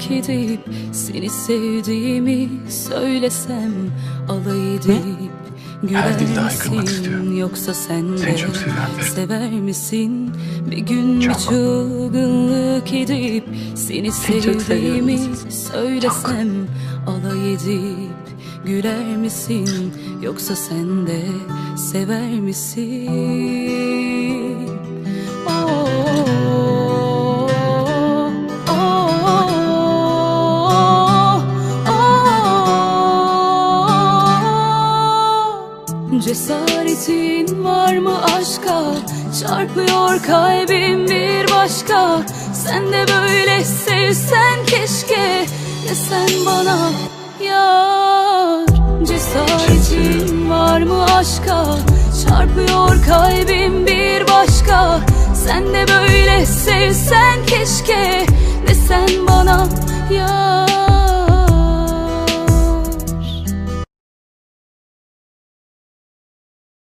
edip Seni sevdiğimi söylesem Alay edip Güler misin yoksa sen de çok. Sever misin? Bir gün bir Çok. çılgınlık edip Seni çok sevdiğimi söylesem Alay edip güler misin yoksa sen de sever misin? Cesaretin var mı aşka? Çarpıyor kalbim bir başka. Sen de böyle sevsen keşke. Desen bana yar. Cesaretin var mı aşka? Çarpıyor kalbim bir başka. Sen de böyle sevsen keşke. Desen bana yar